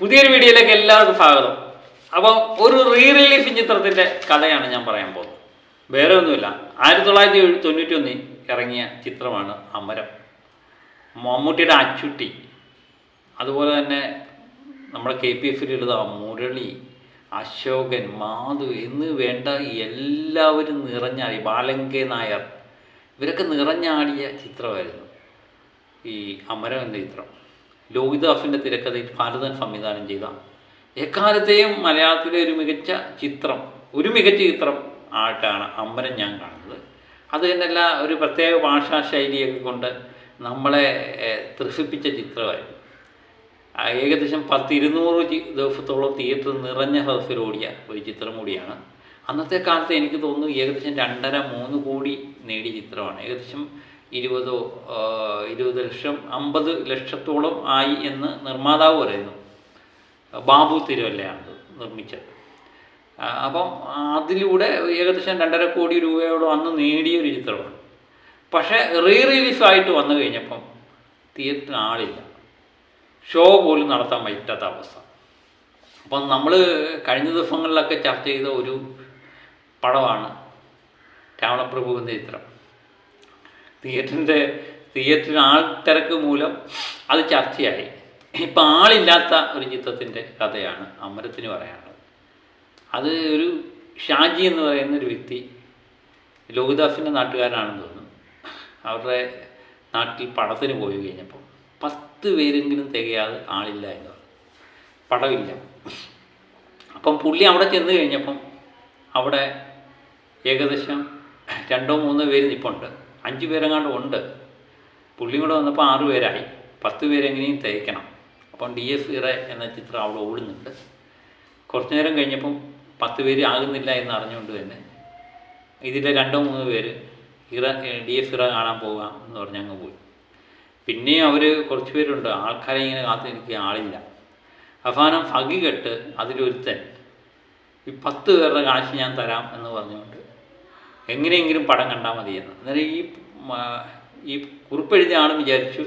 പുതിയൊരു വീഡിയോയിലേക്ക് എല്ലാവർക്കും സ്വാഗതം. അപ്പോൾ ഒരു റീ റിലീഫ് ചിത്രത്തിന്റെ കഥയാണ് ഞാൻ പറയാൻ പോകുന്നത്. വേറെ ഒന്നുമില്ല ആയിരത്തി തൊള്ളായിരത്തി തൊണ്ണൂറ്റി ഒന്നിൽ ഇറങ്ങിയ ചിത്രമാണ് അമരം. മമ്മൂട്ടിയുടെ അച്ചുട്ടി. അതുപോലെ തന്നെ നമ്മുടെ കെ പി എഫിൽ എഫിലുള്ള മുരളി അശോകൻ മാധു എന്ന് വേണ്ട എല്ലാവരും നിറഞ്ഞാടി ബാലങ്കെ നായർ. ഇവരൊക്കെ നിറഞ്ഞാടിയ ചിത്രമായിരുന്നു ഈ അമരം എന്ന ചിത്രം. ലോഹിദാസിന്റെ തിരക്കഥയിൽ ഭാരതൻ സംവിധാനം ചെയ്ത. എക്കാലത്തെയും മലയാളത്തിലെ ഒരു മികച്ച ചിത്രം ഒരു മികച്ച ചിത്രം ആയിട്ടാണ് അമ്പരം ഞാൻ കാണുന്നത്. അത് തന്നെയല്ല ഒരു പ്രത്യേക ഭാഷാ ശൈലിയൊക്കെ കൊണ്ട് നമ്മളെ ത്രസിപ്പിച്ച ചിത്രമായിരുന്നു. ഏകദേശം പത്ത് ഇരുന്നൂറ് ദിവസത്തോളം തിയേറ്റർ നിറഞ്ഞ ഹൗസിൽ ഓടിയ ഒരു ചിത്രം കൂടിയാണ്. അന്നത്തെ കാലത്ത് എനിക്ക് തോന്നുന്നു ഏകദേശം രണ്ടര മൂന്ന് കോടി നേടിയ ചിത്രമാണ്. ഏകദേശം ഇരുപതോ ഇരുപത് ലക്ഷം അമ്പത് ലക്ഷത്തോളം ആയി എന്ന് നിർമ്മാതാവ് പറയുന്നു. ബാബു തിരുവല്ലയാണ് നിർമ്മിച്ചത്. അപ്പം അതിലൂടെ ഏകദേശം രണ്ടര കോടി രൂപയോളം അന്ന് നേടിയ ഒരു ചിത്രമാണ്. പക്ഷേ റീ റിലീസായിട്ട് വന്നു കഴിഞ്ഞപ്പം തിയേറ്ററിന് ആളില്ല. ഷോ പോലും നടത്താൻ പറ്റാത്ത അവസ്ഥ. അപ്പം നമ്മൾ കഴിഞ്ഞ ദിവസങ്ങളിലൊക്കെ ചർച്ച ചെയ്ത ഒരു പടമാണ് രാവണപ്രഭുവിന്റെ ചിത്രം. തിയേറ്ററിന്റെ തിയേറ്ററിന് ആൾ തിരക്ക് മൂലം അത് ചർച്ചയായി. ഇപ്പം ആളില്ലാത്ത ഒരു ചിത്രത്തിന്റെ കഥയാണ് അമരത്തിന് പറയാനുള്ളത്. അത് ഒരു ഷാജി എന്ന് പറയുന്ന ഒരു വ്യക്തി ലോഹിദാസിന്റെ നാട്ടുകാരനാണെന്ന് തോന്നുന്നു. അവരുടെ നാട്ടിൽ പടത്തിന് പോയി കഴിഞ്ഞപ്പോൾ പത്ത് പേരെങ്കിലും തികയാതെ ആളില്ല എന്ന് പറഞ്ഞു. പടമില്ല അപ്പം പുള്ളി അവിടെ ചെന്ന് കഴിഞ്ഞപ്പം അവിടെ ഏകദേശം രണ്ടോ മൂന്നോ പേര് നിൽപ്പുണ്ട് അഞ്ച് പേരെങ്ങാണ്ട് ഉണ്ട്. പുള്ളിയും കൂടെ വന്നപ്പോൾ ആറ് പേരായി. പത്ത് പേരെങ്ങനെയും തയ്ക്കണം അപ്പം ഡി എഫ് ഇറ എന്ന ചിത്രം അവിടെ ഓടുന്നുണ്ട്. കുറച്ച് നേരം കഴിഞ്ഞപ്പം പത്ത് പേര് ആകുന്നില്ല എന്ന് അറിഞ്ഞുകൊണ്ട് തന്നെ ഇതിലെ രണ്ടോ മൂന്ന് പേര് ഇറ ഡി എഫ് ഇറ കാണാൻ പോകാം എന്ന് പറഞ്ഞ് അങ്ങ് പോയി. പിന്നെയും അവർ കുറച്ച് പേരുണ്ട്. ആൾക്കാരെ ഇങ്ങനെ കാത്തു എനിക്ക് ആളില്ല. അവസാനം ഫഗി കെട്ട് അതിലൊരുത്തൻ. ഈ പത്ത് പേരുടെ കാശ് ഞാൻ തരാം എന്ന് പറഞ്ഞുകൊണ്ട് എങ്ങനെയെങ്കിലും പടം കണ്ടാൽ മതിയെന്ന്. അന്നേരം ഈ ഈ കുറിപ്പെഴുതിയ ആൾ വിചാരിച്ചു.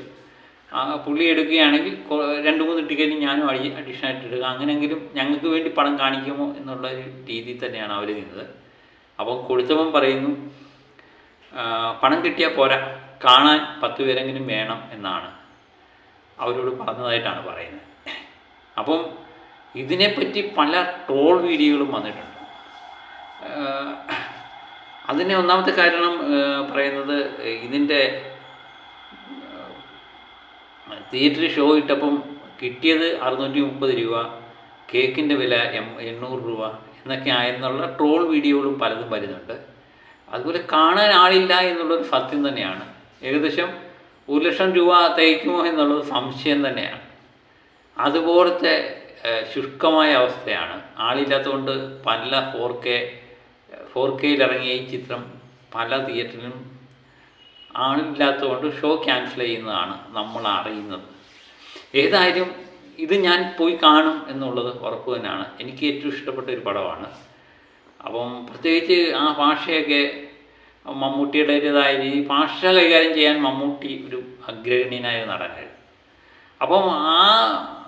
പുള്ളി എടുക്കുകയാണെങ്കിൽ രണ്ട് മൂന്ന് ടിക്കറ്റ് ഞാനും അടി അഡീഷണൽ ആയിട്ട് എടുക്കുക അങ്ങനെയെങ്കിലും ഞങ്ങൾക്ക് വേണ്ടി പടം കാണിക്കുമോ എന്നുള്ള ഒരു രീതിയിൽ തന്നെയാണ് അവർ നിന്നത്. അപ്പോൾ കൊടുത്തവൻ പറയുന്നു പണം കിട്ടിയാൽ പോരാ. കാണാൻ പത്ത് പേരെങ്കിലും വേണം എന്നാണ്. അവരോട് പറഞ്ഞതായിട്ടാണ് പറയുന്നത്. അപ്പം ഇതിനെപ്പറ്റി പല ട്രോൾ വീഡിയോകളും വന്നിട്ടുണ്ട്. അതിന് ഒന്നാമത്തെ കാരണം പറയുന്നത് ഇതിന്റെ തിയേറ്ററിൽ ഷോ ഇട്ടപ്പം കിട്ടിയത് അറുന്നൂറ്റി മുപ്പത് രൂപ കേക്കിന്റെ വില എം എണ്ണൂറ് രൂപ എന്നൊക്കെ ആയെന്നുള്ള ട്രോൾ വീഡിയോകളും പലതും വരുന്നുണ്ട്. അതുപോലെ കാണാൻ ആളില്ല എന്നുള്ളൊരു സത്യം തന്നെയാണ്. ഏകദേശം ഒരു ലക്ഷം രൂപ തയ്ക്കുമോ എന്നുള്ളത് സംശയം തന്നെയാണ്. അതുപോലത്തെ ശുഷ്കമായ അവസ്ഥയാണ്. ആളില്ലാത്തതുകൊണ്ട് പല ഫോർ കെ ഫോർ കെയിൽ ഇറങ്ങിയ ഈ ചിത്രം പല തിയേറ്ററിലും ആളില്ലാത്തതുകൊണ്ട് ഷോ ക്യാൻസൽ ചെയ്യുന്നതാണ് നമ്മൾ അറിയുന്നത്. ഏതായാലും ഇത് ഞാൻ പോയി കാണും എന്നുള്ളത് ഉറപ്പ് തന്നെയാണ്. എനിക്ക് ഏറ്റവും ഇഷ്ടപ്പെട്ട ഒരു പടമാണ്. അപ്പം പ്രത്യേകിച്ച് ആ ഭാഷയൊക്കെ മമ്മൂട്ടിയുടേതായ രീതി ഭാഷ കൈകാര്യം ചെയ്യാൻ മമ്മൂട്ടി ഒരു അഗ്രഗണ്യനായ നടനായിരുന്നു. അപ്പം ആ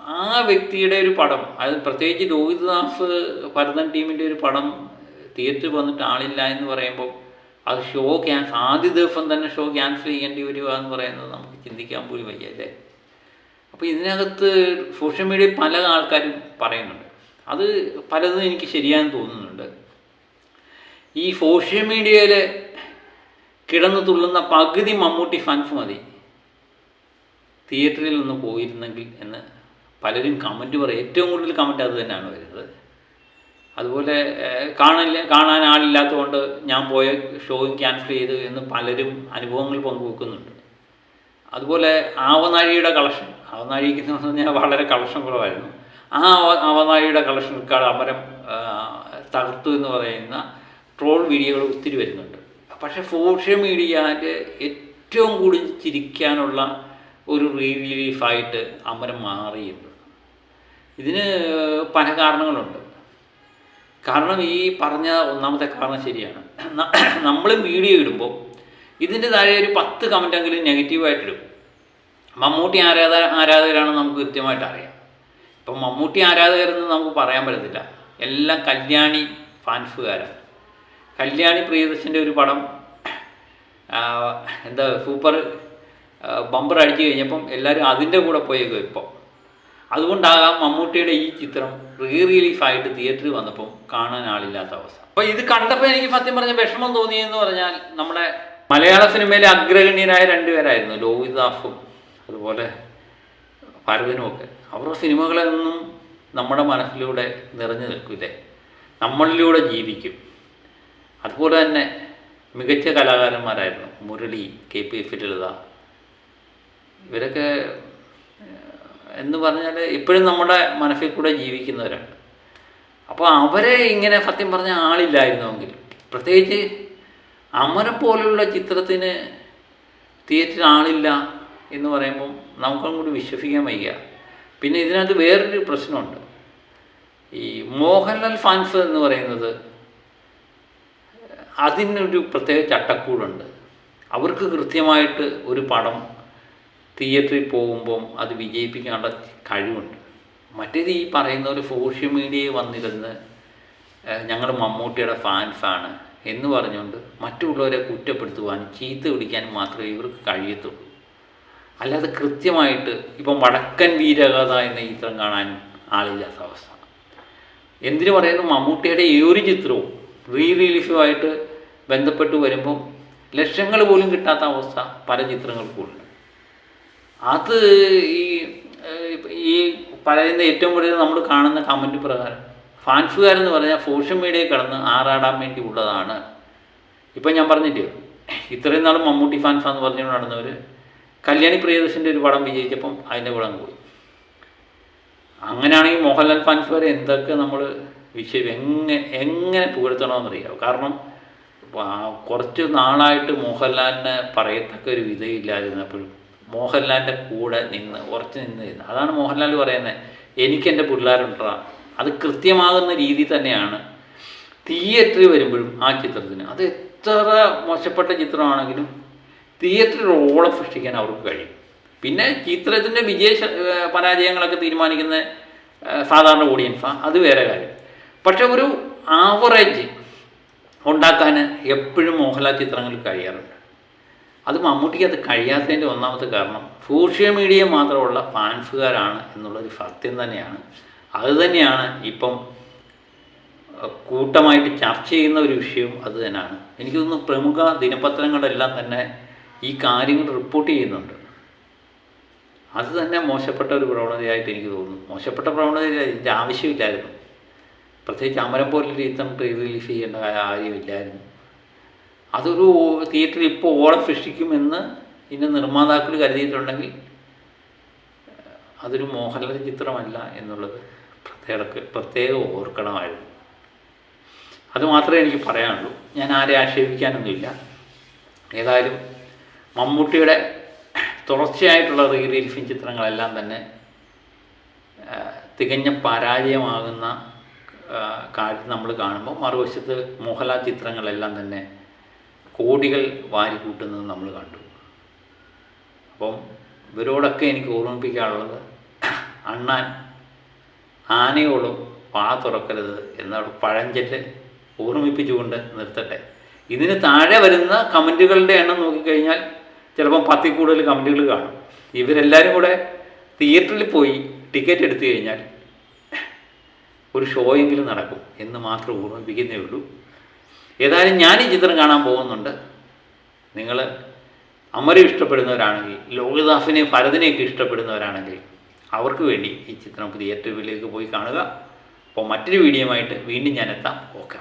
ആ വ്യക്തിയുടെ ഒരു പടം അത് പ്രത്യേകിച്ച് രോഹിതദാസ് ഭരതൻ ടീമിന്റെ ഒരു പടം തിയേറ്ററിൽ വന്നിട്ട് ആളില്ല എന്ന് പറയുമ്പോൾ അത് ഷോ ക്യാൻ ആദ്യ ദിവസം തന്നെ ഷോ ക്യാൻസൽ ചെയ്യേണ്ടി വരിക എന്ന് പറയുന്നത് നമുക്ക് ചിന്തിക്കാൻ പോലും വയ്യ അല്ലേ? അപ്പോൾ ഇതിനകത്ത് സോഷ്യൽ മീഡിയ പല ആൾക്കാരും പറയുന്നുണ്ട്. അത് പലതും എനിക്ക് ശരിയാന്ന് തോന്നുന്നുണ്ട്. ഈ സോഷ്യൽ മീഡിയയിൽ കിടന്നു തുള്ളുന്ന പകുതി മമ്മൂട്ടി ഫാൻസ് മതി. തിയേറ്ററിൽ ഒന്ന് പോയിരുന്നെങ്കിൽ എന്ന് പലരും കമന്റ് പറയും. ഏറ്റവും കൂടുതൽ കമന്റ് അത് തന്നെയാണ് വരുന്നത്. അതുപോലെ കാണില്ല കാണാൻ ആളില്ലാത്തതുകൊണ്ട് ഞാൻ പോയ ഷോയും ക്യാൻസൽ ചെയ്തു എന്ന് പലരും അനുഭവങ്ങൾ പങ്കുവെക്കുന്നുണ്ട്. അതുപോലെ ആവനാഴിയുടെ കളക്ഷൻ. ആവനാഴിക്ക് എന്ന് പറഞ്ഞാൽ വളരെ കളക്ഷൻ കുറവായിരുന്നു. ആ ആവ- ആവനാഴിയുടെ കളക്ഷൻ റെക്കാർഡ് അമരം തകർത്തു എന്ന് പറയുന്ന ട്രോൾ വീഡിയോകൾ ഒത്തിരി വരുന്നുണ്ട്. പക്ഷേ സോഷ്യൽ മീഡിയയിൽ ഏറ്റവും കൂടുതൽ ചിരിക്കാനുള്ള ഒരു റിലീഫായിട്ട് അമരം മാറിയിട്ടുണ്ട്. ഇതിന് പല കാരണങ്ങളുണ്ട്. കാരണം ഈ പറഞ്ഞ ഒന്നാമത്തെ കാരണം ശരിയാണ്. നമ്മൾ വീഡിയോ ഇടുമ്പോൾ ഇതിന്റെ താഴെ ഒരു പത്ത് കമന്റെങ്കിലും നെഗറ്റീവായിട്ട് ഇടും മമ്മൂട്ടി ആരാധ ആരാധകരാണെന്ന് നമുക്ക് കൃത്യമായിട്ട് അറിയാം. ഇപ്പം മമ്മൂട്ടി ആരാധകരെന്ന് നമുക്ക് പറയാൻ പറ്റത്തില്ല. എല്ലാം കല്യാണി ഫാൻസുകാരാണ് കല്യാണി പ്രിയദർശന്റെ ഒരു പടം എന്താ സൂപ്പർ ബമ്പർ അടിച്ചു കഴിഞ്ഞപ്പം എല്ലാവരും അതിന്റെ കൂടെ പോയേക്കും ഇപ്പോൾ അതുകൊണ്ടാകാം മമ്മൂട്ടിയുടെ ഈ ചിത്രം റീ റിലീഫായിട്ട് തിയേറ്ററിൽ വന്നപ്പോൾ കാണാൻ ആളില്ലാത്ത അവസ്ഥ. അപ്പോൾ ഇത് കണ്ടപ്പോൾ എനിക്ക് സത്യം പറഞ്ഞ വിഷമം തോന്നിയെന്ന് പറഞ്ഞാൽ നമ്മുടെ മലയാള സിനിമയിലെ അഗ്രഗണ്യരായ രണ്ടുപേരായിരുന്നു ലോഹിതാഫും അതുപോലെ ഭരതനും ഒക്കെ. അവരുടെ സിനിമകളൊന്നും നമ്മുടെ മനസ്സിലൂടെ നിറഞ്ഞു നിൽക്കില്ലേ? നമ്മളിലൂടെ ജീവിക്കും. അതുപോലെ തന്നെ മികച്ച കലാകാരന്മാരായിരുന്നു മുരളി കെ പി ലളിത. ഇവരൊക്കെ എന്ന് പറഞ്ഞാൽ ഇപ്പോഴും നമ്മുടെ മനസ്സിൽ കൂടെ ജീവിക്കുന്നവരാണ്. അപ്പോൾ അവരെ ഇങ്ങനെ സത്യം പറഞ്ഞ ആളില്ലായിരുന്നുവെങ്കിൽ പ്രത്യേകിച്ച് അമരം പോലുള്ള ചിത്രത്തിന് തിയേറ്ററിൽ ആളില്ല എന്ന് പറയുമ്പോൾ നമുക്കും കൂടി വിശ്വസിക്കാൻ വയ്യ. പിന്നെ ഇതിനകത്ത് വേറൊരു പ്രശ്നമുണ്ട്. ഈ മോഹൻലാൽ ഫാൻസ് എന്ന് പറയുന്നത് അതിനൊരു പ്രത്യേക ചട്ടക്കൂടുണ്ട്. അവർക്ക് കൃത്യമായിട്ട് ഒരു പടം തിയേറ്ററിൽ പോകുമ്പം അത് വിജയിപ്പിക്കാനുള്ള കഴിവുണ്ട്. മറ്റേത് ഈ പറയുന്ന ഒരു സോഷ്യൽ മീഡിയയിൽ വന്നിരുന്ന് ഞങ്ങൾ മമ്മൂട്ടിയുടെ ഫാൻസാണ് എന്ന് പറഞ്ഞുകൊണ്ട് മറ്റുള്ളവരെ കുറ്റപ്പെടുത്തുവാനും ചീത്ത വിളിക്കാനും മാത്രമേ ഇവർക്ക് കഴിയത്തുള്ളൂ. അല്ലാതെ കൃത്യമായിട്ട് ഇപ്പം വടക്കൻ വീരകഥ എന്ന ചിത്രം കാണാനും ആളില്ലാത്ത അവസ്ഥ. എന്തിനു പറയുന്നു? മമ്മൂട്ടിയുടെ ഈ ഒരു ചിത്രവും റീ റിലീഫുമായിട്ട് ബന്ധപ്പെട്ട് വരുമ്പം ലക്ഷങ്ങൾ പോലും കിട്ടാത്ത അവസ്ഥ പല ചിത്രങ്ങൾക്കും ഉണ്ട്. അത് ഈ ഈ പറയുന്ന ഏറ്റവും കൂടുതൽ നമ്മൾ കാണുന്ന കമന്റ് പ്രകാരം ഫാൻസുകാരെന്ന് പറഞ്ഞാൽ സോഷ്യൽ മീഡിയയിൽ കിടന്ന് ആറാടാൻ വേണ്ടി ഉള്ളതാണ്. ഇപ്പം ഞാൻ പറഞ്ഞില്ലേ ഇത്രയും നാൾ മമ്മൂട്ടി ഫാൻസാന്ന് പറഞ്ഞുകൊണ്ട് നടന്നവർ കല്യാണി പ്രിയദർശന്റെ ഒരു പടം വിജയിച്ചപ്പം അതിന്റെ പടം പോയി. അങ്ങനെയാണെങ്കിൽ മോഹൻലാൽ ഫാൻസ് വരെ എന്തൊക്കെ നമ്മൾ വിഷയം എങ്ങനെ എങ്ങനെ പുകഴ്ത്തണമെന്നറിയാം കാരണം കുറച്ച് നാളായിട്ട് മോഹൻലാലിനെ പറയത്തക്ക ഒരു വിധയില്ലാതിരുന്നപ്പോഴും മോഹൻലാലിന്റെ കൂടെ നിന്ന് ഉറച്ചു നിന്ന് അതാണ് മോഹൻലാൽ പറയുന്നത് എനിക്ക് എനിക്കെന്റെ പിള്ളേരുണ്ടാ അത് കൃത്യമാകുന്ന രീതി തന്നെയാണ് തിയേറ്ററിൽ വരുമ്പോഴും ആ ചിത്രത്തിന്. അത് എത്ര മോശപ്പെട്ട ചിത്രമാണെങ്കിലും തിയേറ്ററിൽ ഓളം സൃഷ്ടിക്കാൻ അവർക്ക് കഴിയും. പിന്നെ ചിത്രത്തിന്റെ വിജയ പരാജയങ്ങളൊക്കെ തീരുമാനിക്കുന്ന സാധാരണ ഓഡിയൻസ് അത് വേറെ കാര്യം. പക്ഷെ ഒരു ആവറേജ് ഉണ്ടാക്കാൻ എപ്പോഴും മോഹൻലാൽ ചിത്രങ്ങൾ കഴിയാറുണ്ട്. അത് മമ്മൂട്ടിക്ക് അത് കഴിയാത്തതിന്റെ ഒന്നാമത്തെ കാരണം സോഷ്യൽ മീഡിയ മാത്രമുള്ള ഫാൻസുകാരാണ് എന്നുള്ളൊരു സത്യം തന്നെയാണ്. അത് തന്നെയാണ് ഇപ്പം കൂട്ടമായിട്ട് ചർച്ച ചെയ്യുന്ന ഒരു വിഷയവും അത് തന്നെയാണ്. എനിക്ക് തോന്നുന്നു പ്രമുഖ ദിനപത്രങ്ങളെല്ലാം തന്നെ ഈ കാര്യങ്ങൾ റിപ്പോർട്ട് ചെയ്യുന്നുണ്ട്. അത് തന്നെ മോശപ്പെട്ട ഒരു പ്രവണതയായിട്ട് എനിക്ക് തോന്നുന്നു. മോശപ്പെട്ട പ്രവണത ഇതിന്റെ ആവശ്യമില്ലായിരുന്നു. പ്രത്യേകിച്ച് അമരം പോലൊരു ചിത്രം റിലീഫ് ചെയ്യേണ്ട കാര്യമില്ലായിരുന്നു. അതൊരു തിയേറ്ററിൽ ഇപ്പോൾ ഓളം സൃഷ്ടിക്കുമെന്ന് ഇതിന്റെ നിർമ്മാതാക്കൾ കരുതിയിട്ടുണ്ടെങ്കിൽ അതൊരു മോഹൻലാൽ ചിത്രമല്ല എന്നുള്ളത് പ്രത്യേക പ്രത്യേകം ഓർക്കണമായിരുന്നു. അത് മാത്രമേ എനിക്ക് പറയാനുള്ളൂ. ഞാൻ ആരെ ആക്ഷേപിക്കാനൊന്നുമില്ല. ഏതായാലും മമ്മൂട്ടിയുടെ തുടർച്ചയായിട്ടുള്ള റീ റിലീഫിംഗ് ചിത്രങ്ങളെല്ലാം തന്നെ തികഞ്ഞ പരാജയമാകുന്ന കാര്യം നമ്മൾ കാണുമ്പോൾ മറുവശത്ത് മോഹൻലാൽ ചിത്രങ്ങളെല്ലാം തന്നെ കോടികൾ വാരിക്കൂട്ടുന്നത് നമ്മൾ കണ്ടു. അപ്പം ഇവരോടൊക്കെ എനിക്ക് ഓർമ്മിപ്പിക്കാനുള്ളത് അണ്ണാൻ ആനയോടും പാ തുറക്കരുത് എന്നോട് പഴഞ്ചറ്റ് ഓർമ്മിപ്പിച്ചുകൊണ്ട് നിർത്തട്ടെ. ഇതിന് താഴെ വരുന്ന കമന്റുകളുടെ എണ്ണം നോക്കിക്കഴിഞ്ഞാൽ ചിലപ്പം പത്തിൽ കൂടുതൽ കമന്റുകൾ കാണും. ഇവരെല്ലാവരും കൂടെ തിയേറ്ററിൽ പോയി ടിക്കറ്റ് എടുത്തു കഴിഞ്ഞാൽ ഒരു ഷോയെങ്കിലും നടക്കും എന്ന് മാത്രം ഓർമ്മിപ്പിക്കുന്നേ ഉള്ളൂ. ഏതായാലും ഞാൻ ഈ ചിത്രം കാണാൻ പോകുന്നുണ്ട്. നിങ്ങൾ അമരം ഇഷ്ടപ്പെടുന്നവരാണെങ്കിൽ ലോകദാസിനെ ഭരതനെയൊക്കെ ഇഷ്ടപ്പെടുന്നവരാണെങ്കിൽ അവർക്ക് വേണ്ടി ഈ ചിത്രം തിയേറ്ററിലേക്ക് പോയി കാണുക. അപ്പോൾ മറ്റൊരു വീഡിയോയുമായിട്ട് വീണ്ടും ഞാൻ എത്താം. ഓക്കെ